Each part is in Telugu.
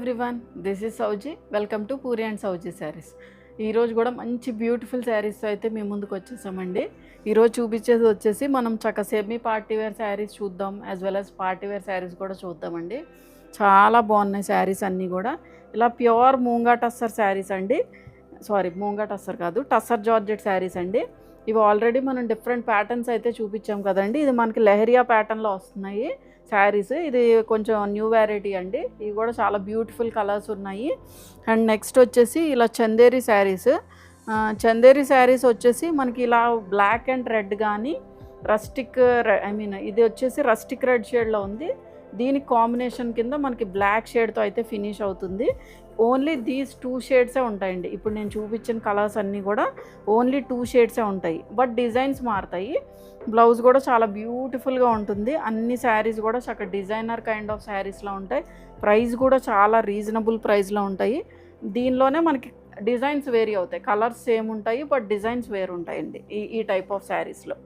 Everyone this is Souji welcome to Puri and Souji saris ఈరోజు కూడా మంచి బ్యూటిఫుల్ శారీస్తో అయితే మేము ముందుకు వచ్చేసామండి. ఈరోజు చూపించేది వచ్చేసి మనం చక్క సెమీ పార్టీ వేర్ శారీస్ చూద్దాం as well as party wear saris కూడా చూద్దామండి. చాలా బాగున్నాయి శారీస్ అన్నీ కూడా. ఇలా ప్యూర్ మూంగా టస్సర్ శారీస్ అండి. సారీ మూంగా టస్సర్ కాదు టస్సర్ జార్జెట్ శారీస్ అండి. ఇవి ఆల్రెడీ మనం డిఫరెంట్ ప్యాటర్న్స్ అయితే చూపించాం కదండి. ఇది మనకి లెహరియా ప్యాటర్న్లో వస్తున్నాయి. శారీస్. ఇది కొంచెం న్యూ వెరైటీ అండి. ఇవి కూడా చాలా బ్యూటిఫుల్ కలర్స్ ఉన్నాయి. అండ్ నెక్స్ట్ వచ్చేసి ఇలా చందేరి శారీస్. చందేరి శారీస్ వచ్చేసి మనకి ఇలా బ్లాక్ అండ్ రెడ్ కానీ రస్టిక్ ఐ మీన్ ఇది వచ్చేసి రస్టిక్ రెడ్ షేడ్లో ఉంది. దీని కాంబినేషన్ కింద మనకి బ్లాక్ షేడ్తో అయితే ఫినిష్ అవుతుంది. ఓన్లీ దీస్ టూ షేడ్సే ఉంటాయండి. ఇప్పుడు నేను చూపించిన కలర్స్ అన్నీ కూడా ఓన్లీ టూ షేడ్సే ఉంటాయి. బట్ డిజైన్స్ మారుతాయి. బ్లౌజ్ కూడా చాలా బ్యూటిఫుల్గా ఉంటుంది. అన్ని శారీస్ కూడా చక్క డిజైనర్ కైండ్ ఆఫ్ శారీస్లో ఉంటాయి. ప్రైస్ కూడా చాలా రీజనబుల్ ప్రైస్లో ఉంటాయి. దీనిలోనే మనకి డిజైన్స్ వేరీ అవుతాయి. కలర్స్ సేమ్ ఉంటాయి బట్ డిజైన్స్ వేరు ఉంటాయండి ఈ ఈ టైప్ ఆఫ్ శారీస్లో.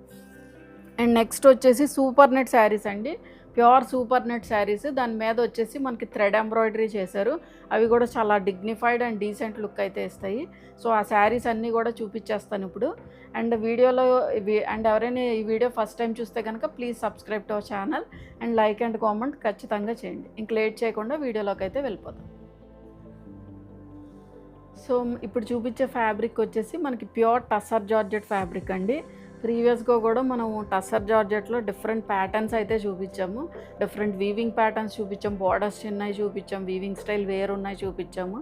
అండ్ నెక్స్ట్ వచ్చేసి సూపర్ నెట్ శారీస్ అండి. Pure super net saris. దాని మీద వచ్చేసి మనకి థ్రెడ్ ఎంబ్రాయిడరీ చేశారు. అవి కూడా చాలా డిగ్నిఫైడ్ అండ్ డీసెంట్ లుక్ అయితే ఇస్తాయి. సో ఆ శారీస్ అన్నీ కూడా చూపించేస్తాను ఇప్పుడు. అండ్ వీడియోలో అండ్ ఎవరైనా ఈ వీడియో ఫస్ట్ టైం చూస్తే కనుక please subscribe to our channel. And like and comment ఖచ్చితంగా చేయండి. ఇంక లేట్ చేయకుండా వీడియోలోకి అయితే వెళ్ళిపోతాం సో ఇప్పుడు చూపించే ఫ్యాబ్రిక్ వచ్చేసి మనకి ప్యూర్ టసర్ జార్జెట్ ఫ్యాబ్రిక్ అండి. ప్రీవియస్గా కూడా మనం టసర్ జార్జెట్లో డిఫరెంట్ ప్యాటర్న్స్ అయితే చూపించాము. డిఫరెంట్ వీవింగ్ ప్యాటర్న్స్ చూపించాము. బార్డర్స్ చిన్నవి చూపించాం వీవింగ్ స్టైల్ వేరు ఉన్నాయి చూపించాము.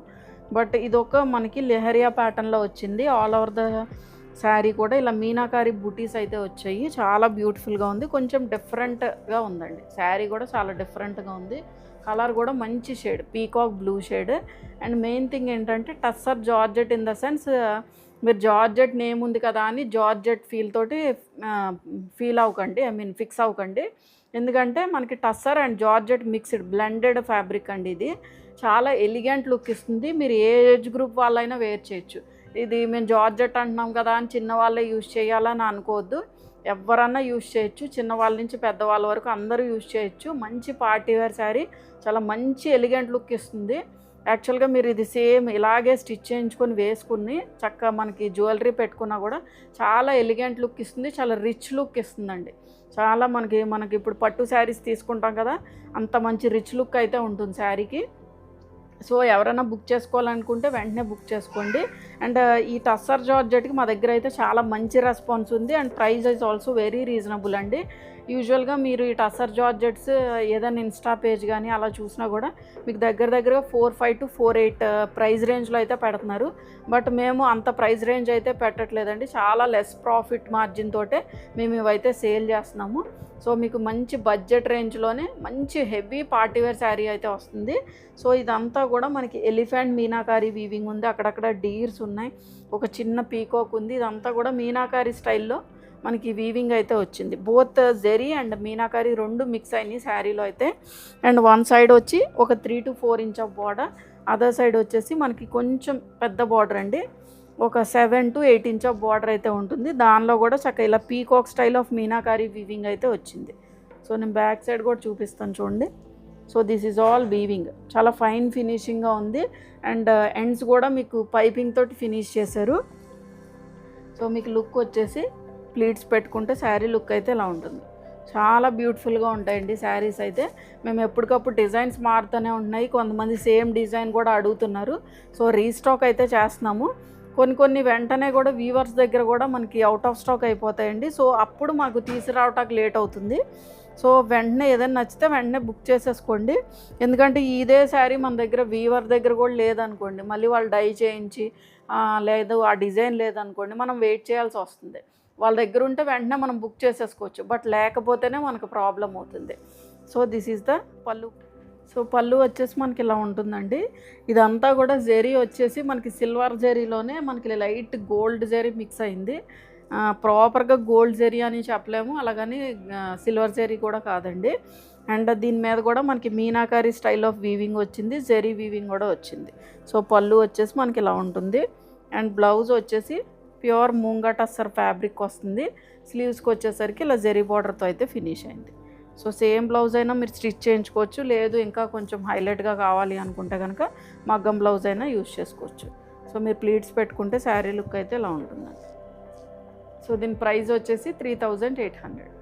బట్ ఇదొక మనకి లెహరియా ప్యాటర్న్లో వచ్చింది. ఆల్ ఓవర్ ద శారీ కూడా ఇలా మీనాకారి బూటీస్ అయితే వచ్చాయి. చాలా బ్యూటిఫుల్గా ఉంది. కొంచెం డిఫరెంట్గా ఉందండి. శారీ కూడా చాలా డిఫరెంట్గా ఉంది. కలర్ కూడా మంచి shade peacock blue shade and main thing ఏంటంటే tussar georgette in the sense మీరు జార్జెట్ నేమ్ ఉంది కదా అని జార్జెట్ ఫీల్ తోటి ఫీల్ అవ్వకండి. ఐ మీన్ ఫిక్స్ అవ్వకండి. ఎందుకంటే మనకి tussar and georgette mixed blended fabric అండి ఇది. చాలా ఎలిగెంట్ లుక్ ఇస్తుంది. మీరు ఏ ఏజ్ గ్రూప్ వాళ్ళైనా వేర్ చేయొచ్చు. ఇది మేము జార్జెట్ అంటున్నాం కదా అని చిన్న వాళ్ళే యూజ్ చేయాలని అనుకోవద్దు. ఎవరన్నా యూజ్ చేయొచ్చు. చిన్నవాళ్ళ నుంచి పెద్దవాళ్ళ వరకు అందరూ యూజ్ చేయొచ్చు. మంచి పార్టీవేర్ శారీ చాలా మంచి ఎలిగెంట్ లుక్ ఇస్తుంది. యాక్చువల్గా మీరు ఇది సేమ్ ఇలాగే స్టిచ్ చేయించుకొని వేసుకుని చక్కగా మనకి జ్యువెలరీ పెట్టుకున్నా కూడా చాలా ఎలిగెంట్ లుక్ ఇస్తుంది చాలా రిచ్ లుక్ ఇస్తుందండి. చాలా మనకి మనకి ఇప్పుడు పట్టు శారీస్ తీసుకుంటాం కదా అంత మంచి రిచ్ లుక్ అయితే ఉంటుంది శారీకి. సో ఎవరైనా బుక్ చేసుకోవాలనుకుంటే వెంటనే బుక్ చేసుకోండి. అండ్ ఈ టస్సర్ జార్జెట్కి మా దగ్గర అయితే చాలా మంచి రెస్పాన్స్ ఉంది. And price is also very reasonable అండి. యూజువల్గా మీరు ఈ టసర్ జార్జెట్స్ ఏదైనా ఇన్స్టా పేజ్ కానీ అలా చూసినా కూడా మీకు దగ్గర దగ్గరగా four five to four eight price రేంజ్లో అయితే పెడుతున్నారు. బట్ మేము అంత ప్రైస్ రేంజ్ అయితే పెట్టట్లేదండి. చాలా లెస్ ప్రాఫిట్ మార్జిన్ తోటే మేము ఇవైతే సేల్ చేస్తున్నాము. సో మీకు మంచి బడ్జెట్ రేంజ్లోనే మంచి హెవీ పార్టీవేర్ శారీ అయితే వస్తుంది. సో ఇదంతా కూడా మనకి ఎలిఫెంట్ మీనాకారి వీవింగ్ ఉంది. అక్కడక్కడ డీర్స్ ఉన్నాయి. ఒక చిన్న పీకాక్ ఉంది. ఇదంతా కూడా మీనాకారి స్టైల్లో మనకి వీవింగ్ అయితే వచ్చింది. బోత్ జెరీ అండ్ మీనాకారి రెండు మిక్స్ అయినాయి శారీలో అయితే. అండ్ వన్ సైడ్ వచ్చి ఒక three to four inch of border other side వచ్చేసి మనకి కొంచెం పెద్ద బార్డర్ అండి. ఒక seven to eight inch of border అయితే ఉంటుంది. దానిలో కూడా చక్కగా ఇలా peacock style of meenakari weaving అయితే వచ్చింది. సో నేను బ్యాక్ సైడ్ కూడా చూపిస్తాను చూడండి. So this is all weaving చాలా ఫైన్ ఫినిషింగ్గా ఉంది. అండ్ ఎండ్స్ uh, కూడా మీకు పైపింగ్ తోటి ఫినిష్ చేశారు. సో మీకు లుక్ వచ్చేసి ప్లీట్స్ పెట్టుకుంటే శారీ లుక్ అయితే ఇలా ఉంటుంది. చాలా బ్యూటిఫుల్గా ఉంటాయండి శారీస్ అయితే. మేము ఎప్పటికప్పుడు డిజైన్స్ మారుతూనే ఉంటున్నాయి. కొంతమంది సేమ్ డిజైన్ కూడా అడుగుతున్నారు. సో రీస్టాక్ అయితే చేస్తున్నాము. కొన్ని కొన్ని వెంటనే కూడా వీవర్స్ దగ్గర కూడా మనకి అవుట్ ఆఫ్ స్టాక్ అయిపోతాయండి. సో అప్పుడు మాకు తీసుకురావటానికి లేట్ అవుతుంది. సో వెంటనే ఏదైనా నచ్చితే వెంటనే బుక్ చేసేసుకోండి. ఎందుకంటే ఇదే శారీ మన దగ్గర వీవర్ దగ్గర కూడా లేదనుకోండి. మళ్ళీ వాళ్ళు డై చేయించి లేదు ఆ డిజైన్ లేదనుకోండి మనం వెయిట్ చేయాల్సి వస్తుంది. వాళ్ళ దగ్గర ఉంటే వెంటనే మనం బుక్ చేసేసుకోవచ్చు. బట్ లేకపోతేనే మనకు ప్రాబ్లం అవుతుంది. So this is the pallu. So pallu వచ్చేసి మనకి ఇలా ఉంటుందండి. ఇదంతా కూడా జెరీ వచ్చేసి మనకి సిల్వర్ జెరీలోనే మనకి లైట్ గోల్డ్ జెరీ మిక్స్ అయింది. ప్రాపర్గా గోల్డ్ జెరీ అని చెప్పలేము. అలాగని సిల్వర్ జెరీ కూడా కాదండి. అండ్ దీని మీద కూడా మనకి మీనాకారి స్టైల్ ఆఫ్ వీవింగ్ వచ్చింది. జెరీ వీవింగ్ కూడా వచ్చింది. సో పళ్ళు వచ్చేసి మనకి ఇలా ఉంటుంది. అండ్ బ్లౌజ్ వచ్చేసి ప్యూర్ మూంగా టస్సర్ ఫ్యాబ్రిక్ వస్తుంది. స్లీవ్స్కి వచ్చేసరికి ఇలా జెరీ బార్డర్తో అయితే ఫినిష్ అయింది. సో సేమ్ బ్లౌజ్ అయినా మీరు స్టిచ్ చేయించుకోవచ్చు. లేదు ఇంకా కొంచెం హైలైట్గా కావాలి అనుకుంటే కనుక మగ్గం బ్లౌజ్ అయినా యూజ్ చేసుకోవచ్చు. సో మీరు ప్లీట్స్ పెట్టుకుంటే శారీ లుక్ అయితే ఇలా ఉంటుందండి. సో దీని ప్రైస్ వచ్చేసి త్రీ థౌజండ్ ఎయిట్ హండ్రెడ్.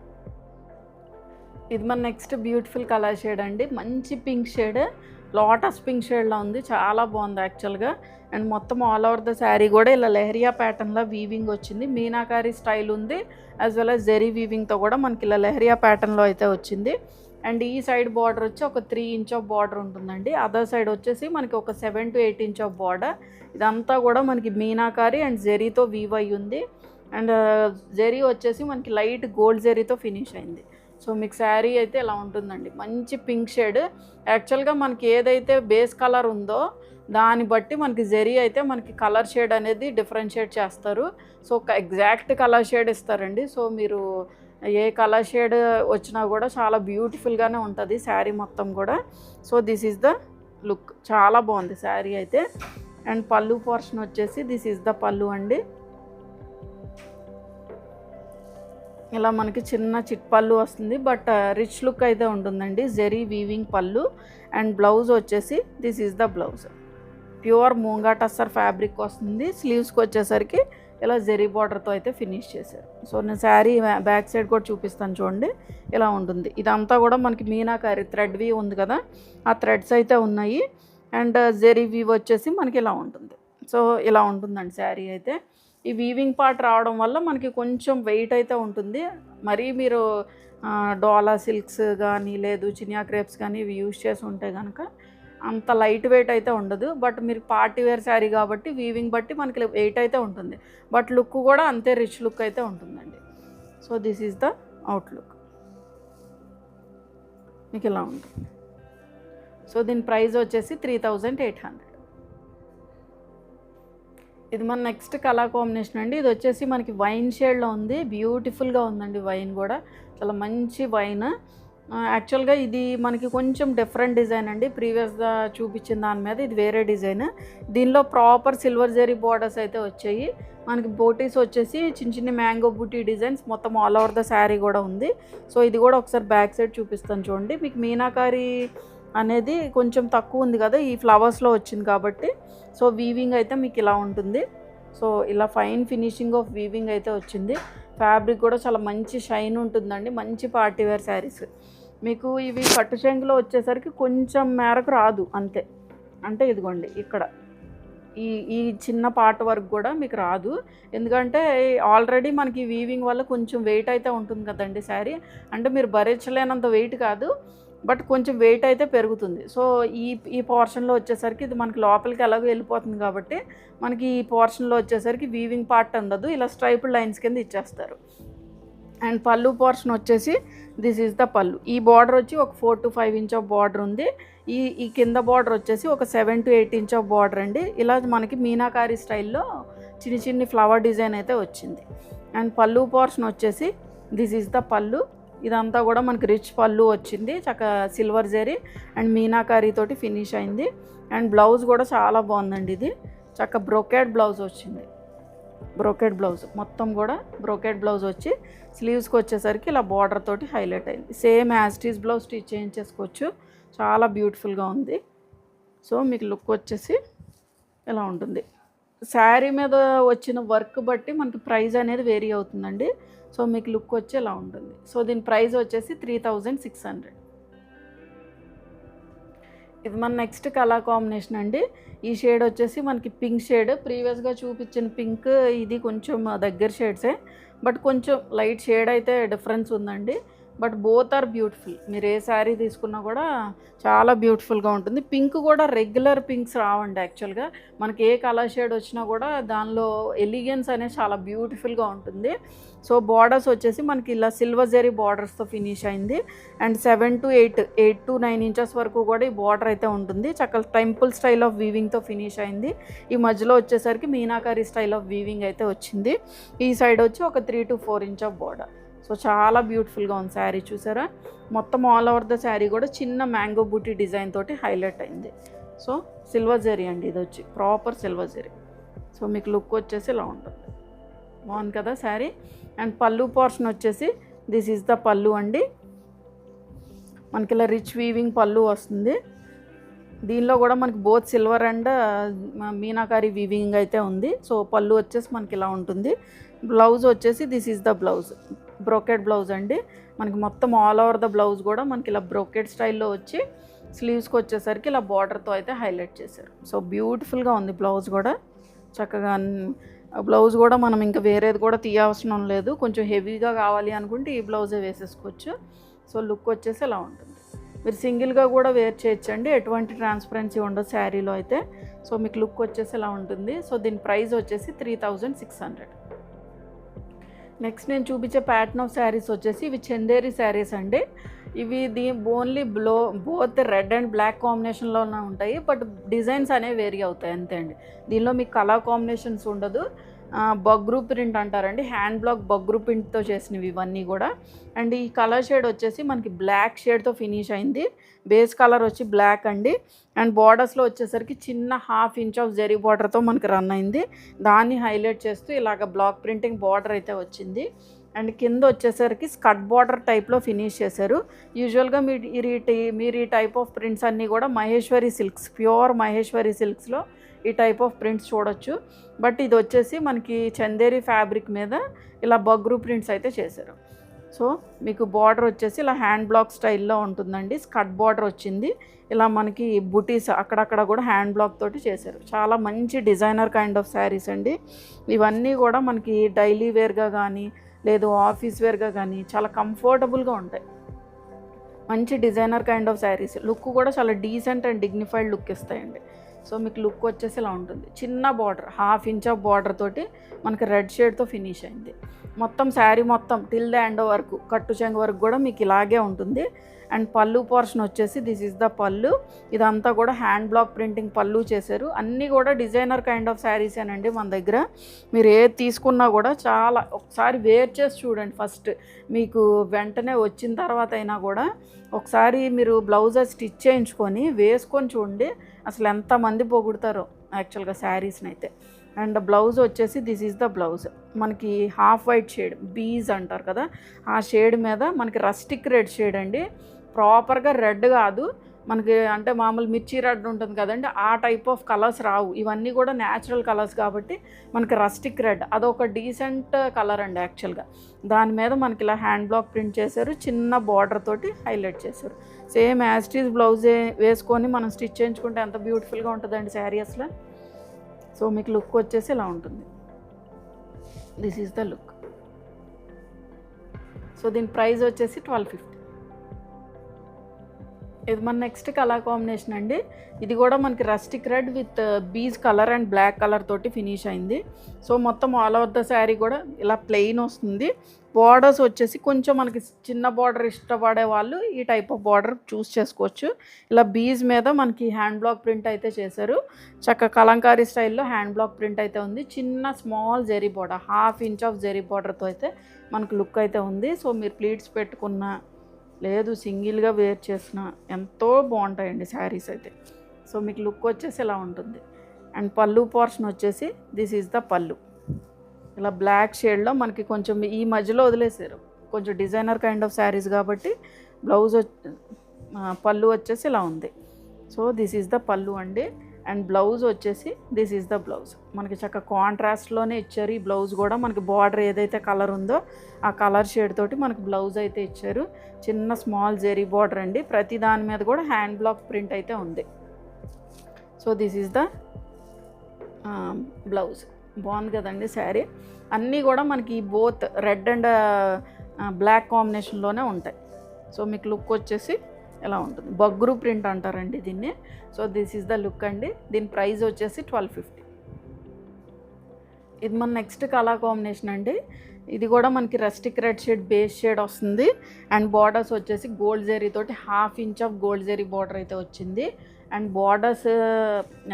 ఇది మన నెక్స్ట్ బ్యూటిఫుల్ కలర్ షేడ్ అండి. మంచి పింక్ షేడ్. లోటస్ పింక్ షేడ్లో ఉంది. చాలా బాగుంది యాక్చువల్గా. అండ్ మొత్తం ఆల్ ఓవర్ ద శారీ కూడా ఇలా లెహరియా ప్యాటర్న్లో వీవింగ్ వచ్చింది. మీనాకారి స్టైల్ ఉంది. యాజ్ వెల్ అస్ జెరీ వీవింగ్తో కూడా మనకి ఇలా లెహరియా ప్యాటర్న్లో అయితే వచ్చింది. అండ్ ఈ సైడ్ బార్డర్ వచ్చి ఒక త్రీ ఇంచ్ ఆఫ్ బార్డర్ ఉంటుందండి. అదర్ సైడ్ వచ్చేసి మనకి ఒక seven to eight inch of border. ఇదంతా కూడా మనకి మీనాకారి అండ్ జెరీతో వీవ్ అయి ఉంది అండ్ జెరీ వచ్చేసి మనకి లైట్ గోల్డ్ జెరీతో ఫినిష్ అయింది. సో మీకు శారీ అయితే ఇలా ఉంటుందండి. మంచి పింక్ షేడ్. యాక్చువల్గా మనకి ఏదైతే బేస్ కలర్ ఉందో దాన్ని బట్టి మనకి జెరీ అయితే మనకి కలర్ షేడ్ అనేది డిఫరెన్షియేట్ చేస్తారు. సో ఒక ఎగ్జాక్ట్ కలర్ షేడ్ ఇస్తారండి. సో మీరు ఏ కలర్ షేడ్ వచ్చినా కూడా చాలా బ్యూటిఫుల్గానే ఉంటుంది శారీ మొత్తం కూడా. So this is the look. చాలా బాగుంది శారీ అయితే. అండ్ పళ్ళు పోర్షన్ వచ్చేసి దిస్ ఈజ్ ద పళ్ళు అండి. ఇలా మనకి చిన్న చిట్ పళ్ళు వస్తుంది బట్ రిచ్ లుక్ అయితే ఉంటుందండి. Zari weaving pallu and blouse వచ్చేసి this is the blouse. Pure moonga tussar fabric వస్తుంది. స్లీవ్స్కి వచ్చేసరికి ఇలా జెరీ బార్డర్తో అయితే ఫినిష్ చేశారు. సో నేను శారీ బ్యాక్ సైడ్ కూడా చూపిస్తాను చూడండి. ఇలా ఉంటుంది. ఇదంతా కూడా మనకి మీనాకారి థ్రెడ్ వీ ఉంది కదా ఆ థ్రెడ్స్ అయితే ఉన్నాయి. అండ్ జెరీ వీవ్ వచ్చేసి మనకి ఇలా ఉంటుంది. సో ఇలా ఉంటుందండి శారీ అయితే. ఈ వీవింగ్ పార్ట్ రావడం వల్ల మనకి కొంచెం వెయిట్ అయితే ఉంటుంది. మరీ మీరు డోలా సిల్క్స్ కానీ లేదు చినియా క్రేప్స్ కానీ ఇవి యూజ్ చేసి ఉంటే కనుక అంత లైట్ వెయిట్ అయితే ఉండదు. బట్ మీరు పార్టీ వేర్ శారీ కాబట్టి వీవింగ్ బట్టి మనకి వెయిట్ అయితే ఉంటుంది. బట్ లుక్ కూడా అంతే రిచ్ లుక్ అయితే ఉంటుందండి. So this is the outlook మీకు ఇలా ఉంటుంది? సో దీని ప్రైస్ వచ్చేసి త్రీ థౌజండ్ ఎయిట్ హండ్రెడ్ ఇది మన నెక్స్ట్ కలర్ కాంబినేషన్ అండి. ఇది వచ్చేసి మనకి వైన్ షేడ్లో ఉంది. బ్యూటిఫుల్గా ఉందండి వైన్ కూడా. చాలా మంచి వైన్. యాక్చువల్గా ఇది మనకి కొంచెం డిఫరెంట్ డిజైన్ అండి. ప్రీవియస్గా చూపించిన దాని మీద ఇది వేరే డిజైన్. దీనిలో ప్రాపర్ సిల్వర్ జరీ బార్డర్స్ అయితే వచ్చాయి. మనకి బోటీస్ వచ్చేసి చిన్న చిన్న మ్యాంగో బూటీ డిజైన్స్. మొత్తం ఆల్ ఓవర్ ద శారీ కూడా ఉంది. సో ఇది కూడా ఒకసారి బ్యాక్ సైడ్ చూపిస్తాను చూడండి. మీకు మీనాకారి అనేది కొంచెం తక్కువ ఉంది కదా ఈ ఫ్లవర్స్లో వచ్చింది కాబట్టి. సో వీవింగ్ అయితే మీకు ఇలా ఉంటుంది. సో ఇలా ఫైన్ ఫినిషింగ్ ఆఫ్ వీవింగ్ అయితే వచ్చింది. ఫ్యాబ్రిక్ కూడా చాలా మంచి షైన్ ఉంటుందండి. మంచి పార్టీవేర్ శారీస్ మీకు ఇవి పట్టు చెంగులో వచ్చేసరికి కొంచెం మేరకు రాదు అంతే. అంటే ఇదిగోండి ఇక్కడ. ఈ ఈ చిన్న పార్ట్ వరకు కూడా మీకు రాదు. ఎందుకంటే ఆల్రెడీ మనకి వీవింగ్ వల్ల కొంచెం వెయిట్ అయితే ఉంటుంది కదండి శారీ అంటే మీరు భరించలేనంత వెయిట్ కాదు. బట్ కొంచెం వెయిట్ అయితే పెరుగుతుంది. సో ఈ ఈ పోర్షన్లో వచ్చేసరికి ఇది మనకి లోపలికి ఎలాగో వెళ్ళిపోతుంది కాబట్టి మనకి ఈ పోర్షన్లో వచ్చేసరికి వీవింగ్ పార్ట్ ఉండదు. ఇలా స్ట్రైపుడ్ లైన్స్ కింద ఇచ్చేస్తారు. అండ్ పళ్ళు పోర్షన్ వచ్చేసి దిస్ ఈజ్ ద పళ్ళు. ఈ బార్డర్ వచ్చి ఒక four to five inch of border ఉంది. ఈ ఈ కింద బార్డర్ వచ్చేసి ఒక seven to eight inch of border అండి. ఇలా మనకి మీనాకారి స్టైల్లో చిన్ని చిన్ని ఫ్లవర్ డిజైన్ అయితే వచ్చింది. అండ్ పళ్ళు పోర్షన్ వచ్చేసి దిస్ ఈజ్ ద పళ్ళు. ఇదంతా కూడా మనకి రిచ్ పళ్ళు వచ్చింది చక్క సిల్వర్ జరీ అండ్ మీనాకారీ తోటి ఫినిష్ అయింది. అండ్ బ్లౌజ్ కూడా చాలా బాగుందండి ఇది. చక్క బ్రోకెడ్ బ్లౌజ్ వచ్చింది. బ్రోకెడ్ బ్లౌజ్ మొత్తం కూడా బ్రోకెడ్ బ్లౌజ్ వచ్చి స్లీవ్స్కి వచ్చేసరికి ఇలా బార్డర్ తోటి హైలైట్ అయింది. Same as it is blouse stitch చేయించేసుకోవచ్చు. చాలా బ్యూటిఫుల్గా ఉంది. సో మీకు లుక్ వచ్చేసి ఇలా ఉంటుంది. శారీ మీద వచ్చిన వర్క్ బట్టి మనకి ప్రైస్ అనేది వేరీ అవుతుందండి. సో మీకు లుక్ వచ్చి ఇలా ఉంటుంది. సో దీని ప్రైస్ వచ్చేసి త్రీ థౌజండ్ సిక్స్ హండ్రెడ్. ఇది మన నెక్స్ట్ కలర్ కాంబినేషన్ అండి. ఈ షేడ్ వచ్చేసి మనకి పింక్ షేడ్. ప్రీవియస్గా చూపించిన పింక్ ఇది కొంచెం దగ్గర షేడ్సే. బట్ కొంచెం లైట్ షేడ్ అయితే డిఫరెన్స్ ఉందండి. But both are beautiful. మీరు ఏ శారీ తీసుకున్నా కూడా చాలా బ్యూటిఫుల్గా ఉంటుంది. పింక్ కూడా రెగ్యులర్ పింక్స్ రావండి యాక్చువల్గా. మనకి ఏ కలర్ షేడ్ వచ్చినా కూడా దానిలో ఎలిగెన్స్ అనేది చాలా బ్యూటిఫుల్గా ఉంటుంది. సో బార్డర్స్ వచ్చేసి మనకి ఇలా సిల్వర్ జరీ బార్డర్స్తో ఫినిష్ అయింది. And seven to eight eight to nine inches వరకు కూడా ఈ బార్డర్ అయితే ఉంటుంది. చక్కగా టెంపుల్ స్టైల్ ఆఫ్ వీవింగ్తో ఫినిష్ అయింది. ఈ మధ్యలో వచ్చేసరికి మీనాకారి స్టైల్ ఆఫ్ వీవింగ్ అయితే వచ్చింది. ఈ సైడ్ వచ్చి ఒక three to four inch of border. So చాలా బ్యూటిఫుల్గా ఉంది శారీ చూసారా? మొత్తం ఆల్ ఓవర్ ద శారీ కూడా చిన్న మ్యాంగో బూటీ డిజైన్ తోటి హైలైట్ అయింది. సో సిల్వర్ జరీ అండి ఇది వచ్చి ప్రాపర్ సిల్వర్ జరీ సో మీకు లుక్ వచ్చేసి ఇలా ఉంటుంది. బాగుంది కదా శారీ? అండ్ పళ్ళు పోర్షన్ వచ్చేసి దిస్ ఈజ్ ద పళ్ళు అండి. మనకి ఇలా రిచ్ వీవింగ్ పళ్ళు వస్తుంది. దీనిలో కూడా మనకి both silver and meenakari weaving అయితే ఉంది. సో పళ్ళు వచ్చేసి మనకి ఇలా ఉంటుంది. బ్లౌజ్ వచ్చేసి this is the blouse brocade blouse అండి. మనకి మొత్తం ఆల్ ఓవర్ ద బ్లౌజ్ కూడా మనకి ఇలా బ్రోకెడ్ స్టైల్లో వచ్చి స్లీవ్స్కి వచ్చేసరికి ఇలా బార్డర్తో అయితే హైలైట్ చేశారు. సో బ్యూటిఫుల్గా ఉంది బ్లౌజ్ కూడా. చక్కగా బ్లౌజ్ కూడా మనం ఇంకా వేరేది కూడా తీయవసరం లేదు. కొంచెం హెవీగా కావాలి అనుకుంటే ఈ బ్లౌజే వేసేసుకోవచ్చు. సో లుక్ వచ్చేసి ఇలా ఉంటుంది. మీరు సింగిల్గా కూడా వేర్ చేయొచ్చండి. ఎటువంటి ట్రాన్స్పరెన్సీ ఉండదు శారీలో అయితే. సో మీకు లుక్ వచ్చేసి ఇలా ఉంటుంది. సో దీని ప్రైస్ వచ్చేసి three thousand six hundred next నేను చూపించే ప్యాటర్న్ ఆఫ్ శారీస్ వచ్చేసి ఇవి చందేరి శారీస్ అండి. ఇవి the only blow both red and black కాంబినేషన్లోనే ఉంటాయి బట్ డిజైన్స్ అనేవి వేరీ అవుతాయి అంతే అండి. దీనిలో మీకు కలర్ కాంబినేషన్స్ ఉండదు. బగ్రూ ప్రింట్ అంటారండి. హ్యాండ్ బ్లాక్ బగ్రూ ప్రింట్తో చేసినవి ఇవన్నీ కూడా. అండ్ ఈ కలర్ షేడ్ వచ్చేసి మనకి బ్లాక్ షేడ్తో ఫినిష్ అయింది. బేస్ కలర్ వచ్చి బ్లాక్ అండి. అండ్ బార్డర్స్లో వచ్చేసరికి చిన్న హాఫ్ ఇంచ్ ఆఫ్ జెరీ బార్డర్తో మనకి రన్ అయింది. దాన్ని హైలైట్ చేస్తూ ఇలాగ బ్లాక్ ప్రింటింగ్ బార్డర్ అయితే వచ్చింది. అండ్ కింద వచ్చేసరికి స్కట్ బార్డర్ టైప్లో ఫినిష్ చేశారు. యూజువల్గా మీరు ఈ మీరు ఈ టైప్ ఆఫ్ ప్రింట్స్ అన్నీ కూడా మహేశ్వరి సిల్క్స్ ప్యూర్ మహేశ్వరి సిల్క్స్లో ఈ టైప్ ఆఫ్ ప్రింట్స్ చూడొచ్చు. బట్ ఇది వచ్చేసి మనకి చందేరి ఫ్యాబ్రిక్ మీద ఇలా బగ్రూ ప్రింట్స్ అయితే చేశారు. సో మీకు బార్డర్ వచ్చేసి ఇలా హ్యాండ్ బ్లాక్ స్టైల్లో ఉంటుందండి. స్కట్ బార్డర్ వచ్చింది. ఇలా మనకి బుటీస్ అక్కడక్కడ కూడా హ్యాండ్ బ్లాక్ తోటి చేశారు. చాలా మంచి డిజైనర్ కైండ్ ఆఫ్ శారీస్ అండి. ఇవన్నీ కూడా మనకి డైలీ వేర్గా కానీ లేదు ఆఫీస్ వేర్గా కానీ చాలా కంఫర్టబుల్గా ఉంటాయి. మంచి designer kind of saris look కూడా చాలా డీసెంట్ అండ్ డిగ్నిఫైడ్ లుక్ ఇస్తాయండి. సో మీకు లుక్ వచ్చేసి ఇలా ఉంటుంది. చిన్న border half inch of border తోటి మనకి రెడ్ షేడ్తో ఫినిష్ అయింది. మొత్తం శారీ మొత్తం టిల్ ద ఎండ్ వరకు కట్టు చెంగు వరకు కూడా మీకు ఇలాగే ఉంటుంది. అండ్ పళ్ళు పోర్షన్ వచ్చేసి దిస్ ఇస్ ద పళ్ళు. ఇదంతా కూడా హ్యాండ్ బ్లాక్ ప్రింటింగ్ పళ్ళు చేశారు. అన్నీ కూడా డిజైనర్ కైండ్ ఆఫ్ శారీసేనండి మన దగ్గర. మీరు ఏది తీసుకున్నా కూడా చాలా ఒకసారి వేర్ చేసి చూడండి ఫస్ట్ మీకు వెంటనే వచ్చిన తర్వాత అయినా కూడా ఒకసారి మీరు బ్లౌజ్ స్టిచ్ చేయించుకొని వేసుకొని చూడండి. అసలు ఎంతమంది పోగొడతారో యాక్చువల్గా శారీస్ని అయితే అండ్ బ్లౌజ్ వచ్చేసి దిస్ ఈజ్ ద బ్లౌజ్. మనకి హాఫ్ వైట్ షేడ్ బీజ్ అంటారు కదా. ఆ షేడ్ మీద మనకి రస్టిక్ రెడ్ షేడ్ అండి. ప్రాపర్గా రెడ్ కాదు. మనకి అంటే మామూలు మిర్చి రెడ్ ఉంటుంది కదండి ఆ టైప్ ఆఫ్ కలర్స్ రావు. ఇవన్నీ కూడా న్యాచురల్ కలర్స్ కాబట్టి మనకి రస్టిక్ రెడ్ అదొక డీసెంట్ కలర్ అండి యాక్చువల్గా దాని మీద మనకి ఇలా హ్యాండ్ బ్లాక్ ప్రింట్ చేశారు చిన్న బార్డర్ తోటి హైలైట్ చేశారు. సేమ్ యాస్టీస్ బ్లౌజే వేసుకొని మనం స్టిచ్ చేయించుకుంటే ఎంత బ్యూటిఫుల్గా ఉంటుందండి శారీ అసలు. సో మీకు లుక్ వచ్చేసి ఇలా ఉంటుంది. This is the look so దీని ప్రైస్ వచ్చేసి ట్వెల్వ్ ఫిఫ్టీ ఇది మన నెక్స్ట్ కలర్ కాంబినేషన్ అండి. ఇది కూడా మనకి rustic red with beige colour and black colour తోటి ఫినిష్ అయింది. సో మొత్తం ఆల్ ఓవర్ ద శారీ కూడా ఇలా ప్లెయిన్ వస్తుంది. బార్డర్స్ వచ్చేసి కొంచెం మనకి చిన్న బార్డర్ ఇష్టపడే వాళ్ళు ఈ టైప్ ఆఫ్ బార్డర్ చూస్ చేసుకోవచ్చు. ఇలా బీజ్ మీద మనకి హ్యాండ్ బ్లాక్ ప్రింట్ అయితే చేశారు. చక్క కలంకారీ స్టైల్లో హ్యాండ్ బ్లాక్ ప్రింట్ అయితే ఉంది. చిన్న small zari border half inch of zari బార్డర్తో అయితే మనకు లుక్ అయితే ఉంది. సో మీరు ప్లీట్స్ పెట్టుకున్న లేదు సింగిల్గా వేర్ చేసిన ఎంతో బాగుంటాయండి శారీస్ అయితే. సో మీకు లుక్ వచ్చేసి ఇలా ఉంటుంది. అండ్ పళ్ళు పోర్షన్ వచ్చేసి దిస్ ఈజ్ ద పళ్ళు. ఇలా బ్లాక్ షేడ్లో మనకి కొంచెం ఈ మధ్యలో వదిలేసారు. కొంచెం డిజైనర్ కైండ్ ఆఫ్ శారీస్ కాబట్టి బ్లౌజ్ పళ్ళు వచ్చేసి ఇలా ఉంది. So this is the pallu అండి. అండ్ బ్లౌజ్ వచ్చేసి దిస్ ఈజ్ ద బ్లౌజ్ మనకి చక్క కాంట్రాస్ట్లోనే ఇచ్చారు. ఈ బ్లౌజ్ కూడా మనకి బార్డర్ ఏదైతే కలర్ ఉందో ఆ కలర్ షేడ్ తోటి మనకి బ్లౌజ్ అయితే ఇచ్చారు. చిన్న స్మాల్ జెరీ బార్డర్ అండి. ప్రతి దాని మీద కూడా హ్యాండ్ బ్లాక్ ప్రింట్ అయితే ఉంది. So this is the blouse బాగుంది కదండి శారీ. అన్నీ కూడా మనకి బోత్ రెడ్ అండ్ బ్లాక్ కాంబినేషన్లోనే ఉంటాయి. సో మీకు లుక్ వచ్చేసి ఎలా ఉంటుంది? బొగ్గురు ప్రింట్ అంటారండి దీన్ని. So this is the look అండి. దీని ప్రైస్ వచ్చేసి ట్వెల్వ్ ఫిఫ్టీ. ఇది మన నెక్స్ట్ కలర్ కాంబినేషన్ అండి. ఇది కూడా మనకి rustic red shade base shade వస్తుంది. అండ్ బార్డర్స్ వచ్చేసి గోల్డ్ జెరీ తోటి half inch of gold zari border అయితే వచ్చింది. And borders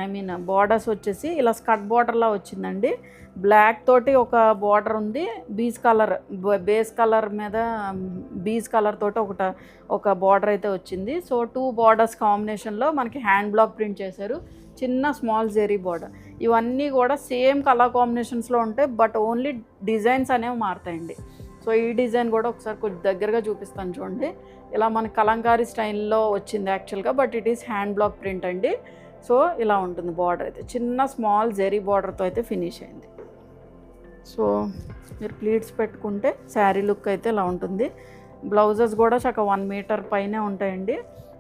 I mean borders వచ్చేసి ఇలా స్కట్ బార్డర్లా వచ్చిందండి. బ్లాక్ తోటి ఒక బార్డర్ ఉంది. బీజ్ కలర్ బేస్ కలర్ మీద బీజ్ కలర్ తోటి ఒకట ఒక బార్డర్ అయితే వచ్చింది. సో టూ బార్డర్స్ కాంబినేషన్లో మనకి హ్యాండ్ బ్లాక్ ప్రింట్ చేశారు. చిన్న స్మాల్ జెరీ బార్డర్. ఇవన్నీ కూడా సేమ్ కలర్ కాంబినేషన్స్లో ఉంటాయి బట్ ఓన్లీ డిజైన్స్ అనేవి మారుతాయండి. సో ఈ డిజైన్ కూడా ఒకసారి కొంచెం దగ్గరగా చూపిస్తాను చూడండి. ఇలా మన కలంకారీ స్టైల్లో వచ్చింది యాక్చువల్గా but it is hand block print అండి. సో ఇలా ఉంటుంది బార్డర్ అయితే. చిన్న స్మాల్ జెరీ బార్డర్తో అయితే ఫినిష్ అయింది. సో మీరు ప్లీట్స్ పెట్టుకుంటే శారీ లుక్ అయితే ఇలా ఉంటుంది. బ్లౌజెస్ కూడా చక్క వన్ మీటర్ పైనే ఉంటాయండి.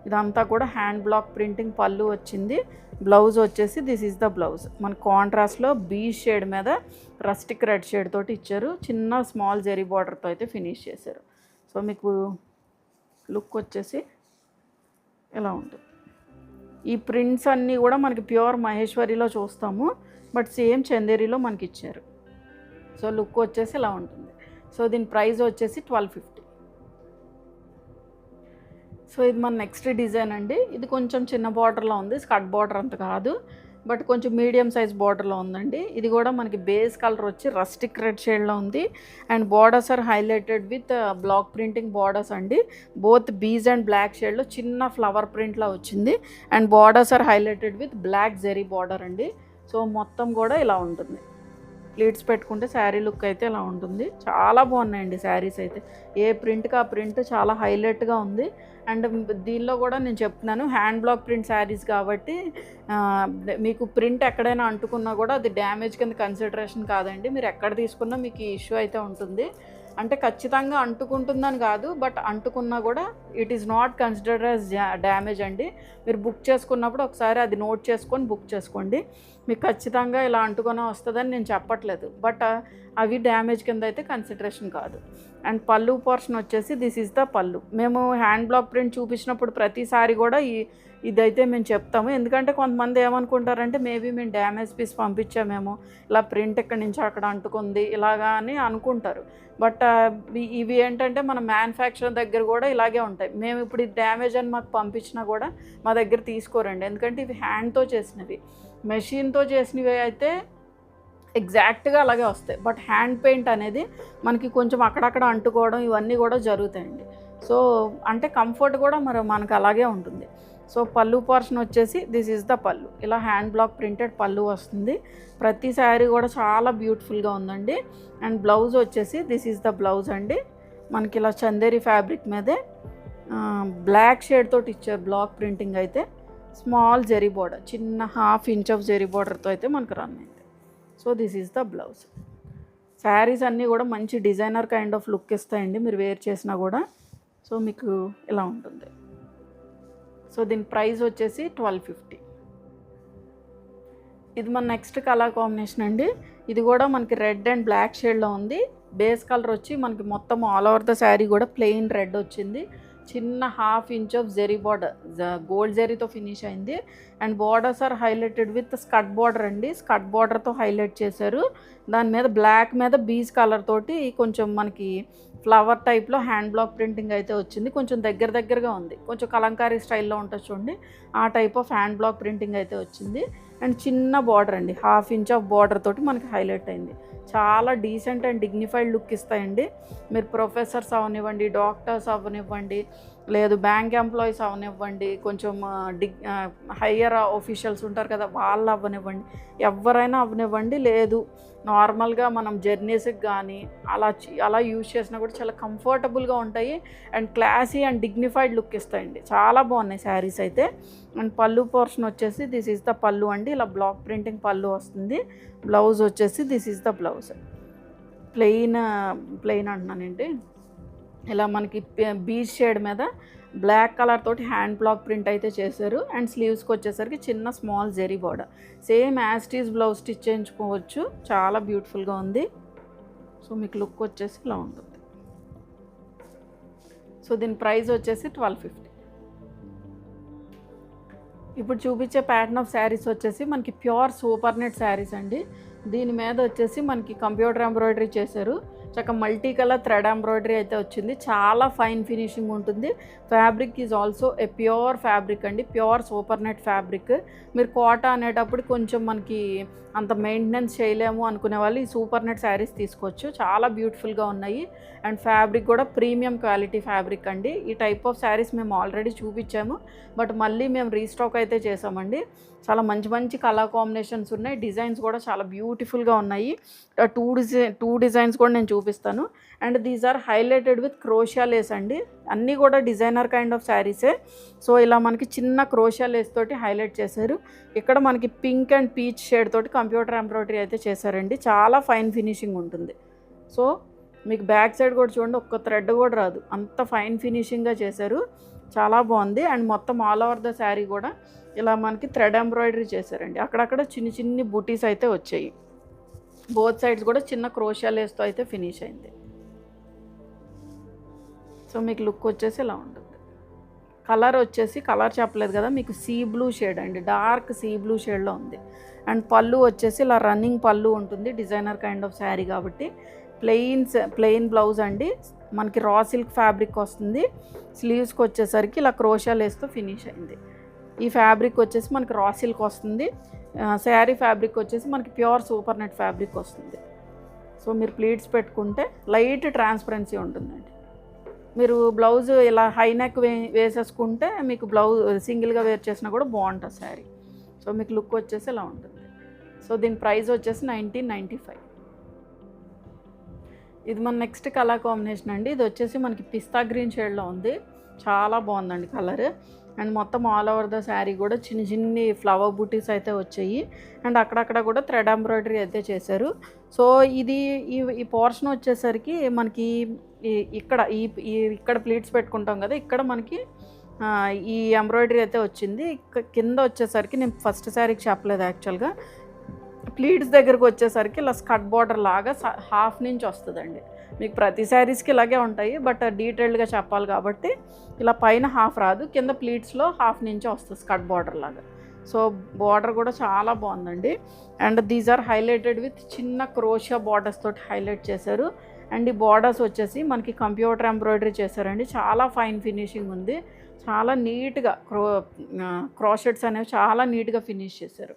ఇదంతా కూడా హ్యాండ్ బ్లాక్ ప్రింటింగ్ పళ్ళు వచ్చింది. బ్లౌజ్ వచ్చేసి దిస్ ఈజ్ ద బ్లౌజ్. మన కాంట్రాస్ట్లో బీ షేడ్ మీద రస్టిక్ రెడ్ షేడ్ తోటి ఇచ్చారు. చిన్న స్మాల్ జెరీ బార్డర్తో అయితే ఫినిష్ చేశారు. సో మీకు లుక్ వచ్చేసి ఇలా ఉంటుంది. ఈ ప్రింట్స్ అన్నీ కూడా మనకి ప్యూర్ మహేశ్వరిలో చూస్తాము. బట్ సేమ్ చందేరిలో మనకి ఇచ్చారు. సో లుక్ వచ్చేసి ఇలా ఉంటుంది. సో దీని ప్రైస్ వచ్చేసి ట్వెల్వ్ ఫిఫ్టీ. సో ఇది మన నెక్స్ట్ డిజైన్ అండి. ఇది కొంచెం చిన్న బార్డర్లో ఉంది. స్కట్ బార్డర్ అంత కాదు. బట్ కొంచెం మీడియం సైజ్ బార్డర్లో ఉందండి. ఇది కూడా మనకి బేస్ కలర్ వచ్చి రస్టిక్ రెడ్ షేడ్లో ఉంది. And borders are highlighted with black printing borders అండి. బోత్ బీజ్ అండ్ బ్లాక్ షేడ్లో చిన్న ఫ్లవర్ ప్రింట్లో వచ్చింది. And borders are highlighted with black zari border అండి. సో మొత్తం కూడా ఇలా ఉంటుంది. ప్లీట్స్ పెట్టుకుంటే శారీ లుక్ అయితే ఇలా ఉంటుంది. చాలా బాగున్నాయండి శారీస్ అయితే. ఏ ప్రింట్కి ఆ ప్రింట్ చాలా హైలైట్గా ఉంది. అండ్ దీనిలో కూడా నేను చెప్తున్నాను హ్యాండ్ బ్లాక్ ప్రింట్ శారీస్ కాబట్టి మీకు ప్రింట్ ఎక్కడైనా అంటుకున్నా కూడా అది డ్యామేజ్ కింద కన్సిడరేషన్ కాదండి. మీరు ఎక్కడ తీసుకున్నా మీకు ఈ ఇష్యూ అయితే ఉంటుంది. అంటే ఖచ్చితంగా అంటుకుంటుందని కాదు బట్ అంటుకున్నా కూడా it is not considered as damage అండి. మీరు బుక్ చేసుకున్నప్పుడు ఒకసారి అది నోట్ చేసుకొని బుక్ చేసుకోండి. మీకు ఖచ్చితంగా ఇలా అంటుకొని వస్తుందని నేను చెప్పట్లేదు. బట్ అవి డ్యామేజ్ కింద అయితే కన్సిడరేషన్ కాదు. అండ్ పళ్ళు పోర్షన్ వచ్చేసి దిస్ ఈజ్ ద పళ్ళు. మేము హ్యాండ్ బ్లాక్ ప్రింట్ చూపించినప్పుడు ప్రతిసారి కూడా ఈ ఇదైతే మేము చెప్తాము. ఎందుకంటే కొంతమంది ఏమనుకుంటారంటే మేబీ మేము డ్యామేజ్ పీస్ పంపించామేమో. ఇలా ప్రింట్ ఇక్కడి నుంచి అక్కడ అంటుకుంది. ఇలాగా అని అనుకుంటారు. బట్ ఇవి ఏంటంటే మన మ్యానుఫ్యాక్చర్ దగ్గర కూడా ఇలాగే ఉంటాయి. మేము ఇప్పుడు ఇది డ్యామేజ్ అని మాకు పంపించినా కూడా మా దగ్గర తీసుకోరండి. ఎందుకంటే ఇవి హ్యాండ్తో చేసినవి. మెషిన్తో చేసినవి అయితే ఎగ్జాక్ట్గా అలాగే వస్తాయి. బట్ హ్యాండ్ పెయింట్ అనేది మనకి కొంచెం అక్కడక్కడ అంటుకోవడం ఇవన్నీ కూడా జరుగుతాయండి. సో అంటే కంఫర్ట్ కూడా మరి మనకు అలాగే ఉంటుంది. సో పళ్ళు పోర్షన్ వచ్చేసి దిస్ ఈజ్ ద పళ్ళు. ఇలా హ్యాండ్ బ్లాక్ ప్రింటెడ్ పళ్ళు వస్తుంది. ప్రతి శారీ కూడా చాలా బ్యూటిఫుల్గా ఉందండి. అండ్ బ్లౌజ్ వచ్చేసి దిస్ ఈజ్ ద బ్లౌజ్ అండి. మనకి ఇలా చందేరి ఫ్యాబ్రిక్ మీదే బ్లాక్ షేడ్ తోటి బ్లాక్ ప్రింటింగ్ అయితే స్మాల్ జెరీ బోర్డర్ చిన్న హాఫ్ ఇంచ్ ఆఫ్ జెరీ బోర్డర్తో అయితే మనకు రన్ అయింది. So this is the blouse saris అన్నీ కూడా మంచి డిజైనర్ కైండ్ ఆఫ్ లుక్ ఇస్తాయండి. మీరు వేర్ చేసినా కూడా. సో మీకు ఇలా ఉంటుంది. సో దీని ప్రైస్ వచ్చేసి ట్వెల్వ్ ఫిఫ్టీ ఇది మన నెక్స్ట్ కలర్ కాంబినేషన్ అండి. ఇది కూడా మనకి రెడ్ అండ్ బ్లాక్ షేడ్లో ఉంది. బేస్ కలర్ వచ్చి మనకి మొత్తం ఆల్ ఓవర్ ద శారీ కూడా ప్లెయిన్ రెడ్ వచ్చింది. చిన్న half inch of zari border gold జెరీతో finish అయింది. And borders are highlighted with స్కట్ border అండి. స్కట్ బార్డర్తో హైలైట్ చేశారు. దాని మీద బ్లాక్ మీద బీజ్ కలర్ తోటి కొంచెం మనకి ఫ్లవర్ టైప్లో హ్యాండ్ బ్లాక్ ప్రింటింగ్ అయితే వచ్చింది. కొంచెం దగ్గర దగ్గరగా ఉంది. కొంచెం కలంకారీ స్టైల్లో ఉంటుంది చూడండి. ఆ type of hand block printing అయితే వచ్చింది. అండ్ చిన్న బార్డర్ అండి. హాఫ్ ఇంచ్ ఆఫ్ బార్డర్ తోటి మనకి హైలైట్ అయింది. చాలా డీసెంట్ అండ్ డిగ్నిఫైడ్ లుక్ ఇస్తాయండి. మీరు ప్రొఫెసర్స్ అవనివ్వండి డాక్టర్స్ అవనివ్వండి లేదు బ్యాంక్ ఎంప్లాయీస్ అవనివ్వండి కొంచెం డిగ్ హయ్యర్ ఆఫీషియల్స్ ఉంటారు కదా వాళ్ళు అవ్వనివ్వండి ఎవరైనా అవనివ్వండి లేదు. నార్మల్గా మనం జర్నీస్కి కానీ అలా అలా యూజ్ చేసినా కూడా చాలా కంఫర్టబుల్గా ఉంటాయి. And classy and dignified look ఇస్తాయండి. చాలా బాగున్నాయి శారీస్ అయితే. అండ్ పళ్ళు పోర్షన్ వచ్చేసి దిస్ ఈజ్ ద పళ్ళు అండి. ఇలా బ్లాక్ ప్రింటింగ్ పళ్ళు వస్తుంది. బ్లౌజ్ వచ్చేసి this is the blouse. Plain plain అంటున్నానండి ఇలా మనకి బీచ్ షేడ్ మీద బ్లాక్ కలర్ తోటి హ్యాండ్ బ్లాక్ ప్రింట్ అయితే చేశారు. అండ్ స్లీవ్స్కి వచ్చేసరికి చిన్న small zari border. Same యాస్టీస్ blouse stitch చేయించుకోవచ్చు. చాలా బ్యూటిఫుల్గా ఉంది. సో మీకు లుక్ వచ్చేసి ఇలా ఉంటుంది. సో దీని ప్రైస్ వచ్చేసి ట్వెల్వ్ ఫిఫ్టీ. ఇప్పుడు చూపించే ప్యాటర్న్ ఆఫ్ శారీస్ వచ్చేసి మనకి ప్యూర్ సూపర్ నెట్ శారీస్ అండి. దీని మీద వచ్చేసి మనకి కంప్యూటర్ ఎంబ్రాయిడరీ చేశారు. చక్క మల్టీ కలర్ థ్రెడ్ ఎంబ్రాయిడరీ అయితే వచ్చింది. చాలా ఫైన్ ఫినిషింగ్ ఉంటుంది. Fabric is also a pure fabric అండి. Pure super net fabric. మీరు కోట అనేటప్పుడు కొంచెం మనకి అంత మెయింటెనెన్స్ చేయలేము అనుకునే వాళ్ళు ఈ సూపర్ నెట్ శారీస్ తీసుకోవచ్చు. చాలా బ్యూటిఫుల్గా ఉన్నాయి. అండ్ ఫ్యాబ్రిక్ కూడా ప్రీమియం క్వాలిటీ ఫ్యాబ్రిక్ అండి. ఈ టైప్ ఆఫ్ శారీస్ మేము ఆల్రెడీ చూపించాము. బట్ మళ్ళీ మేము రీస్టాక్ అయితే చేసామండి. చాలా మంచి మంచి కలర్ కాంబినేషన్స్ ఉన్నాయి. డిజైన్స్ కూడా చాలా బ్యూటిఫుల్గా ఉన్నాయి. టూ డిజైన్ టూ డిజైన్స్ కూడా నేను చూపిస్తాను. And these are highlighted with crochet lace అండి. అన్నీ కూడా డిజైనర్ కైండ్ ఆఫ్ శారీసే సో ఇలా మనకి చిన్న క్రోషియా లేస్ తోటి హైలైట్ చేశారు. ఇక్కడ మనకి పింక్ అండ్ పీచ్ షేడ్ తోటి కంప్యూటర్ ఎంబ్రాయిడరీ అయితే చేశారండి. చాలా ఫైన్ ఫినిషింగ్ ఉంటుంది. సో మీకు బ్యాక్ సైడ్ కూడా చూడండి ఒక్క థ్రెడ్ కూడా రాదు. అంత ఫైన్ ఫినిషింగ్గా చేశారు. చాలా బాగుంది. అండ్ మొత్తం ఆల్ ఓవర్ ద శారీ కూడా ఇలా మనకి థ్రెడ్ ఎంబ్రాయిడరీ చేశారండి. అక్కడక్కడ చిన్ని చిన్ని బూటీస్ అయితే వచ్చాయి. బోత్ సైడ్స్ కూడా చిన్న క్రోషాలేస్తో అయితే ఫినిష్ అయింది. సో మీకు లుక్ వచ్చేసి ఇలా ఉంటుంది. కలర్ వచ్చేసి కలర్ చెప్పలేదు కదా మీకు సీ బ్లూ షేడ్ అండి. డార్క్ సీ బ్లూ షేడ్లో ఉంది. అండ్ పళ్ళు వచ్చేసి ఇలా రన్నింగ్ పళ్ళు ఉంటుంది డిజైనర్ కైండ్ ఆఫ్ శారీ కాబట్టి. ప్లెయిన్ ప్లెయిన్ బ్లౌజ్ అండి. మనకి రా సిల్క్ ఫ్యాబ్రిక్ వస్తుంది. స్లీవ్స్కి వచ్చేసరికి ఇలా క్రోషాలు వేస్తూ ఫినిష్ అయింది. ఈ ఫ్యాబ్రిక్ వచ్చేసి మనకి రా సిల్క్ వస్తుంది. శారీ ఫ్యాబ్రిక్ వచ్చేసి మనకి ప్యూర్ సూపర్ నెట్ ఫ్యాబ్రిక్ వస్తుంది. సో మీరు ప్లీట్స్ పెట్టుకుంటే లైట్ ట్రాన్స్పరెన్సీ ఉంటుందండి. మీరు బ్లౌజ్ ఇలా హై నెక్ వే వేసేసుకుంటే మీకు బ్లౌజ్ సింగిల్గా వేర్ చేసినా కూడా బాగుంటుంది శారీ సో మీకు లుక్ వచ్చేసి ఇలా ఉంటుంది. సో దీని ప్రైస్ వచ్చేసి నైన్టీన్ నైంటీ ఫైవ్ ఇది మన నెక్స్ట్ కలర్ కాంబినేషన్ అండి. ఇది వచ్చేసి మనకి పిస్తా గ్రీన్ షేడ్లో ఉంది. చాలా బాగుందండి కలర్. అండ్ మొత్తం ఆల్ ఓవర్ ద శారీ కూడా చిన్న చిన్ని ఫ్లవర్ బూటీస్ అయితే వచ్చాయి. అండ్ అక్కడక్కడ కూడా థ్రెడ్ ఎంబ్రాయిడరీ అయితే చేశారు. సో ఇది ఈ ఈ పోర్షన్ వచ్చేసరికి మనకి ఇక్కడ ఈ ఈ ఇక్కడ ప్లీట్స్ పెట్టుకుంటాం కదా ఇక్కడ మనకి ఈ ఎంబ్రాయిడరీ అయితే వచ్చింది. కింద వచ్చేసరికి నేను ఫస్ట్ శారీకి చెప్పలేదు యాక్చువల్గా. ప్లీట్స్ దగ్గరకు వచ్చేసరికి ఇలా స్కట్ బార్డర్ లాగా స- హాఫ్ నుంచి వస్తుందండి. మీకు ప్రతి శారీస్కి ఇలాగే ఉంటాయి బట్ డీటెయిల్డ్గా చెప్పాలి కాబట్టి ఇలా పైన హాఫ్ రాదు కింద ప్లీట్స్లో హాఫ్ నుంచి వస్తుంది స్కట్ బార్డర్ లాగా. సో బార్డర్ కూడా చాలా బాగుందండి. And these are highlighted with చిన్న క్రోషియా బార్డర్స్ తోటి హైలైట్ చేశారు. అండ్ ఈ బార్డర్స్ వచ్చేసి మనకి కంప్యూటర్ ఎంబ్రాయిడరీ చేశారండి. చాలా ఫైన్ ఫినిషింగ్ ఉంది. చాలా నీట్గా క్రో క్రోషెట్స్ అనేవి చాలా నీట్గా ఫినిష్ చేశారు.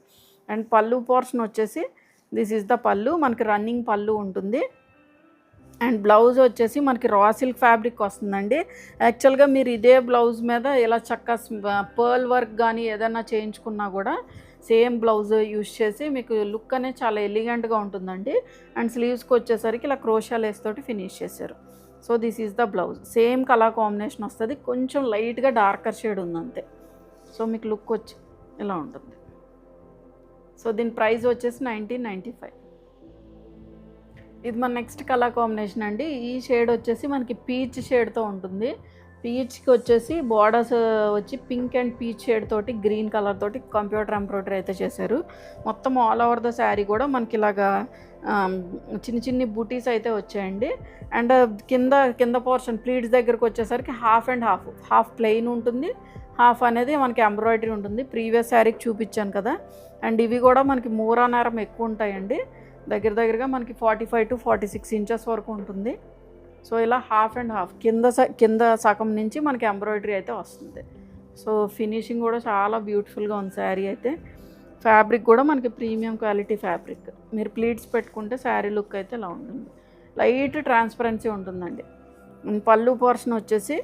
అండ్ పళ్ళు పోర్షన్ వచ్చేసి దిస్ ఇస్ ద పళ్ళు. మనకి రన్నింగ్ పళ్ళు ఉంటుంది. అండ్ బ్లౌజ్ వచ్చేసి మనకి రా సిల్క్ ఫ్యాబ్రిక్ వస్తుందండి. యాక్చువల్గా మీరు ఇదే బ్లౌజ్ మీద ఇలా చక్క పర్ల్ వర్క్ కానీ ఏదైనా చేయించుకున్నా కూడా సేమ్ బ్లౌజ్ యూజ్ చేసి మీకు లుక్ అనేది చాలా ఎలిగెంట్గా ఉంటుందండి. అండ్ స్లీవ్స్కి వచ్చేసరికి ఇలా క్రోషా లేస్ తోటి ఫినిష్ చేశారు. So this is the blouse same colour combination వస్తుంది. కొంచెం లైట్గా డార్కర్ షేడ్ ఉంది అంతే సో మీకు లుక్ వచ్చి ఇలా ఉంటుంది. సో దీని ప్రైస్ వచ్చేసి నైన్టీన్ నైంటీ ఫైవ్. ఇది మన నెక్స్ట్ కలర్ కాంబినేషన్ అండి. ఈ షేడ్ వచ్చేసి మనకి పీచ్ షేడ్తో ఉంటుంది. పీచ్కి వచ్చేసి బార్డర్స్ వచ్చి పింక్ అండ్ పీచ్ షేడ్ తోటి గ్రీన్ కలర్ తోటి కంప్యూటర్ ఎంబ్రాయిడరీ అయితే చేశారు. మొత్తం ఆల్ ఓవర్ ద శారీ కూడా మనకి ఇలాగా చిన్న చిన్ని బూటీస్ అయితే వచ్చాయండి. అండ్ కింద కింద పోర్షన్ ప్లీట్స్ దగ్గరకు వచ్చేసరికి half and half half plain ఉంటుంది. హాఫ్ అనేది మనకి ఎంబ్రాయిడరీ ఉంటుంది. ప్రీవియస్ శారీకి చూపించాను కదా. అండ్ ఇవి కూడా మనకి మూరా నేరం ఎక్కువ ఉంటాయండి. దగ్గర దగ్గరగా మనకి forty five to forty six inches వరకు ఉంటుంది. సో ఇలా హాఫ్ అండ్ హాఫ్ కింద స- కింద సగం నుంచి మనకి ఎంబ్రాయిడరీ అయితే వస్తుంది. సో ఫినిషింగ్ కూడా చాలా బ్యూటిఫుల్గా ఉంది శారీ అయితే. ఫ్యాబ్రిక్ కూడా మనకి ప్రీమియం క్వాలిటీ ఫ్యాబ్రిక్. మీరు ప్లీట్స్ పెట్టుకుంటే శారీ లుక్ అయితే ఇలా ఉంటుంది. లైట్ ట్రాన్స్పరెన్సీ ఉంటుందండి. పళ్ళు పోర్షన్ వచ్చేసి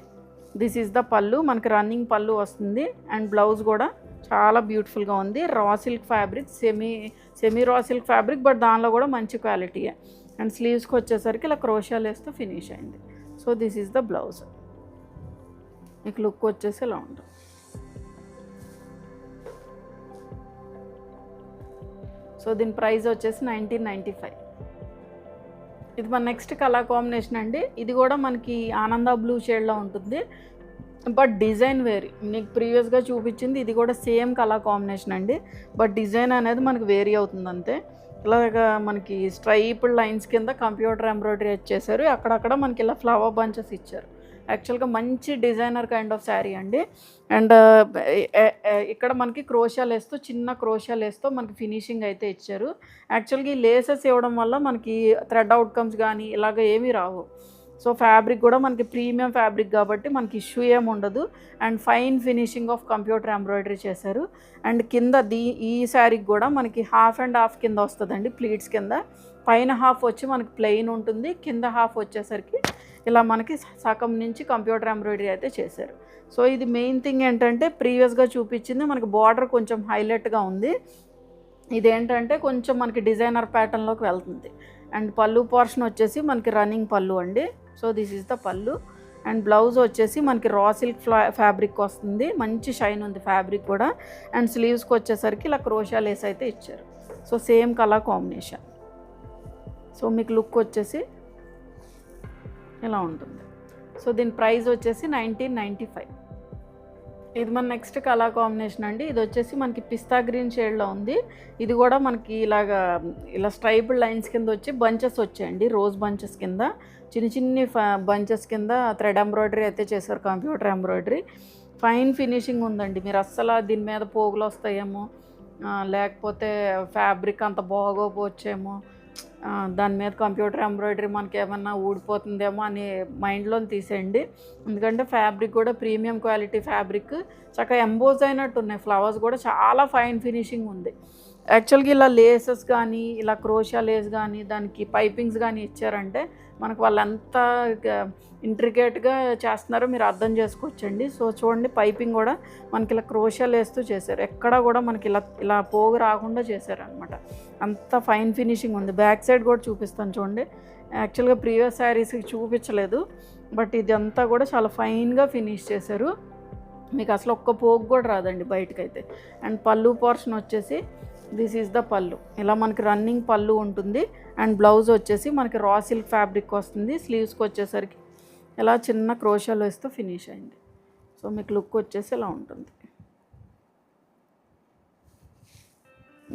దిస్ ఈజ్ ద పళ్ళు. మనకి రన్నింగ్ పళ్ళు వస్తుంది. అండ్ బ్లౌజ్ కూడా చాలా బ్యూటిఫుల్గా ఉంది. Raw silk fabric semi semi raw silk fabric but దానిలో కూడా మంచి క్వాలిటీయే అండ్ స్లీవ్స్కి వచ్చేసరికి ఇలా క్రోషాలు లేస్తే ఫినిష్ అయింది. So this is the blouse మీకు లుక్ వచ్చేసి ఇలా ఉంటుంది. సో దీని ప్రైస్ వచ్చేసి నైన్టీన్ నైంటీ ఫైవ్ ఇది మన నెక్స్ట్ కలర్ కాంబినేషన్ అండి. ఇది కూడా మనకి ఆనంద బ్లూ షేడ్లో ఉంటుంది. బట్ డిజైన్ వేరీ. నీకు ప్రీవియస్గా చూపించింది ఇది కూడా సేమ్ కలర్ కాంబినేషన్ అండి. బట్ డిజైన్ అనేది మనకి వేరీ అవుతుంది అంతే. ఇలాగా మనకి స్ట్రైప్డ్ లైన్స్ కింద కంప్యూటర్ ఎంబ్రాయిడరీ చేశారు అక్కడక్కడ మనకి ఇలా ఫ్లవర్ బంచెస్ ఇచ్చారు. యాక్చువల్గా మంచి డిజైనర్ కైండ్ ఆఫ్ శారీ అండి. అండ్ ఇక్కడ మనకి క్రోషియా లేస్తో చిన్న క్రోషియా లేస్తో మనకి ఫినిషింగ్ అయితే ఇచ్చారు. యాక్చువల్గా ఈ లేసెస్ ఇవ్వడం వల్ల మనకి థ్రెడ్ అవుట్కమ్స్ కానీ ఇలాగ ఏమీ రావు. సో ఫ్యాబ్రిక్ కూడా మనకి ప్రీమియం ఫ్యాబ్రిక్ కాబట్టి మనకి ఇష్యూ ఏమి ఉండదు. And fine finishing of computer embroidery చేశారు. అండ్ కింద దీ ఈ శారీకి కూడా మనకి హాఫ్ అండ్ హాఫ్ కింద వస్తుందండి ప్లీట్స్ కింద. పైన హాఫ్ వచ్చి మనకి ప్లెయిన్ ఉంటుంది కింద హాఫ్ వచ్చేసరికి ఇలా మనకి సగం నుంచి కంప్యూటర్ ఎంబ్రాయిడరీ అయితే చేశారు. సో ఇది మెయిన్ థింగ్ ఏంటంటే ప్రీవియస్గా చూపించింది మనకి బార్డర్ కొంచెం హైలైట్గా ఉంది. ఇదేంటంటే కొంచెం మనకి డిజైనర్ ప్యాటర్న్లోకి వెళ్తుంది. అండ్ పళ్ళు పోర్షన్ వచ్చేసి మనకి రన్నింగ్ పళ్ళు అండి. So this is the pallu. And blouse వచ్చేసి మనకి రా సిల్క్ ఫ్లా ఫ్యాబ్రిక్ వస్తుంది. మంచి షైన్ ఉంది ఫ్యాబ్రిక్ కూడా. అండ్ స్లీవ్స్కి వచ్చేసరికి ఇలా క్రోషా లేస్ అయితే ఇచ్చారు. So same colour combination. So మీకు లుక్ వచ్చేసి ఇలా ఉంటుంది. సో దీని ప్రైస్ వచ్చేసి నైన్టీన్ నైంటీ ఫైవ్. ఇది మన నెక్స్ట్ కలర్ కాంబినేషన్ అండి. ఇది వచ్చేసి మనకి పిస్తా గ్రీన్ షేడ్లో ఉంది. ఇది కూడా మనకి ఇలాగా ఇలా స్ట్రైబుల్ లైన్స్ కింద వచ్చి బంచెస్ వచ్చాయండి. రోజ్ బంచెస్ కింద. చిన్న చిన్ని బంచెస్ కింద థ్రెడ్ ఎంబ్రాయిడరీ అయితే చేశారు కంప్యూటర్ ఎంబ్రాయిడరీ. ఫైన్ ఫినిషింగ్ ఉందండి. మీరు అస్సలు దీని మీద పోగులు వస్తాయేమో. లేకపోతే ఫ్యాబ్రిక్ అంత బాగోపోవచ్చేమో. దాని మీద కంప్యూటర్ ఎంబ్రాయిడరీ మనకి ఏమన్నా ఊడిపోతుందేమో అని మైండ్లో తీసేయండి. ఎందుకంటే ఫ్యాబ్రిక్ కూడా ప్రీమియం క్వాలిటీ ఫ్యాబ్రిక్. చక్కగా ఎంబోజ్ అయినట్టు ఉన్నాయి. ఫ్లవర్స్ కూడా చాలా ఫైన్ ఫినిషింగ్ ఉంది. యాక్చువల్గా ఇలా లేసెస్ కానీ ఇలా క్రోషా లేస్ కానీ దానికి పైపింగ్స్ కానీ ఇచ్చారంటే మనకు వాళ్ళు ఎంత ఇంట్రికేట్గా చేస్తున్నారో మీరు అర్థం చేసుకోవచ్చండి. సో చూడండి పైపింగ్ కూడా మనకి ఇలా క్రోషాలు వేస్తూ చేశారు. ఎక్కడా కూడా మనకి ఇలా ఇలా పోగు రాకుండా చేశారనమాట అంత ఫైన్ ఫినిషింగ్ ఉంది. బ్యాక్ సైడ్ కూడా చూపిస్తాను చూడండి. యాక్చువల్గా ప్రీవియస్ శారీస్కి చూపించలేదు. బట్ ఇదంతా కూడా చాలా ఫైన్గా ఫినిష్ చేశారు. మీకు అసలు ఒక్క పోగు కూడా రాదండి బయటకైతే. అండ్ పళ్ళు పోర్షన్ వచ్చేసి దిస్ ఈజ్ ద పళ్ళు. ఇలా మనకి రన్నింగ్ పళ్ళు ఉంటుంది. అండ్ బ్లౌజ్ వచ్చేసి మనకి రా సిల్క్ ఫ్యాబ్రిక్ వస్తుంది. స్లీవ్స్కి వచ్చేసరికి ఇలా చిన్న క్రోషాలు వేస్తూ ఫినిష్ అయింది. సో మీకు లుక్ వచ్చేసి ఇలా ఉంటుంది.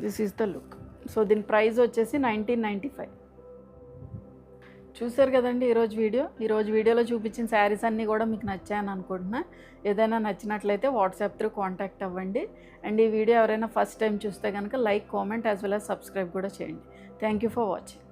This is the look so దీని ప్రైస్ వచ్చేసి నైన్టీన్ నైంటీ ఫైవ్ చూసారు కదండి ఈరోజు వీడియో? ఈరోజు వీడియోలో చూపించిన శారీస్ అన్నీ కూడా మీకు నచ్చాయని అనుకుంటున్నా. ఏదైనా నచ్చినట్లయితే వాట్సాప్ త్రూ కాంటాక్ట్ అవ్వండి. అండ్ ఈ వీడియో ఎవరైనా ఫస్ట్ టైం చూస్తే కనుక like comment as well as subscribe కూడా చేయండి. Thank you for watching